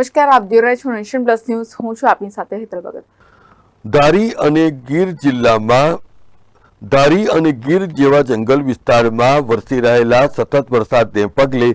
નમસ્કાર, આપ જોઈ રહ્યા છો નેશન પ્લસ ન્યૂઝ. હું છું આપની સાથે હેતલ ભગત. ધારી અને ગીર જિલ્લામાં, ધારી અને ગીર જેવા જંગલ વિસ્તારમાં વરસી રહેલા સતત વરસાદને પગલે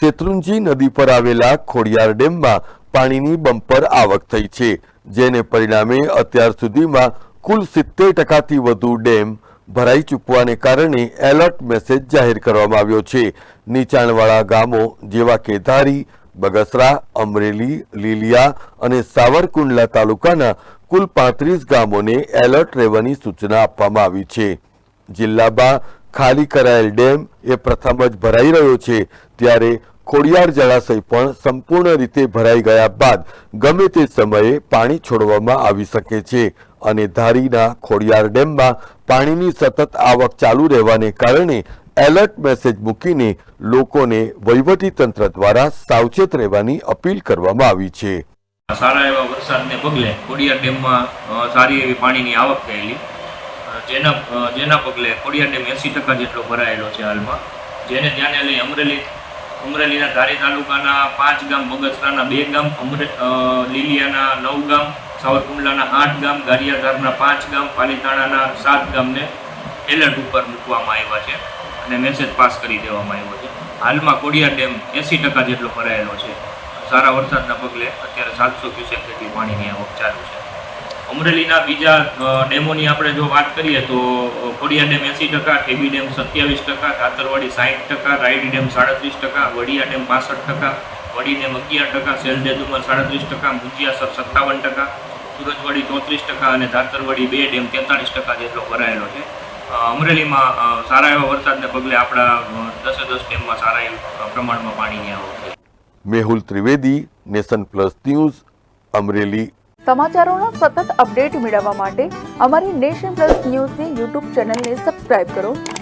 શેત્રુંજી નદી પર આવેલા ખોડિયાર ડેમમાં પાણીની બમ્પર આવક થઈ છે, જેને પરિણામે અત્યાર સુધીમાં કુલ સિત્તેર ટકાથી વધુ ડેમ ભરાઈ ચૂકવાને કારણે એલર્ટ મેસેજ જાહેર કરવામાં આવ્યો છે. નીચાણવાળા ગામો જેવા કે ધારી, બગસરા, અમરેલી, લીલિયા અને સાવરકુંડલા તાલુકાના કુલ પાંત્રીસ ગામોને એલર્ટ રહેવાની સૂચના આપવામાં આવી છે. જિલ્લામાં ખાલી કરાયેલ ડેમ એ પ્રથમ જ ભરાઈ રહ્યો છે. ત્યારે ખોડિયાર જળાશય પણ સંપૂર્ણ રીતે ભરાઈ ગયા બાદ ગમે તે સમયે પાણી છોડવામાં આવી શકે છે અને ધારીના ખોડિયાર ડેમમાં પાણીની સતત આવક ચાલુ રહેવાને કારણે એલર્ટ મેસેજ મૂકીને લોકોને તંત્ર દ્વારા સાવચેત રહેવાની અપીલ કરવામાં આવી છે. સારા એવા વરસાદને પગલે કોડિયા ડેમમાં સારી એવી પાણીની આવક થયેલી. જેના જેના પગલે કોડિયા ડેમ એંસી ટકા જેટલો ભરાયેલો છે હાલમાં. જેને ધ્યાને લઈ અમરેલી, અમરેલીના ધારી તાલુકાના પાંચ ગામ બગસરાના બે ગામ, અમરે લીલિયાના નવ ગામ સાવરકુંડલાના આઠ ગામ ગારિયાધારના પાંચ ગામ, પાલીતાણાના સાત ગામને એલર્ટ ઉપર મૂકવામાં આવ્યા છે અને મેસેજ પાસ કરી દેવામાં આવ્યો છે. હાલમાં કોડિયા ડેમ એંસી ટકા જેટલો ભરાયેલો છે. સારા વરસાદના પગલે અત્યારે સાતસો ક્યુસેક જેટલી પાણીની આવક ચાલુ છે. અમરેલીના બીજા ડેમોની આપણે જો વાત કરીએ તો કોડિયા ડેમ એંસી ટકા, ઠેબી ડેમ સત્યાવીસ ટકા, કાતરવાડી સાઠ ટકા, રાયડી ડેમ સાડત્રીસ ટકા, વડિયા ડેમ પાસઠ ટકા વડી ડેમ અગિયાર ટકા સેલડેદુમાં સાડત્રીસ ટકા મુજિયાસર સત્તાવન ટકા સુરજવાડી ચોત્રીસ ટકા અને ધાતરવાડી બે ડેમ તેતાળીસ ટકા જેટલો ભરાયેલો છે. અમરેલીમાં સારા એવા વરસાદને પગલે આપણા દસે દસ ડેમમાં સારા એવા પ્રમાણમાં પાણીની આવક થઈ. Mehul Trivedi nation plus news Amreli. સમાચારોના સતત અપડેટ મેળવવા માટે અમારી નેશન પ્લસ ન્યૂઝની યુટ્યુબ ચેનલને સબસ્ક્રાઇબ કરો.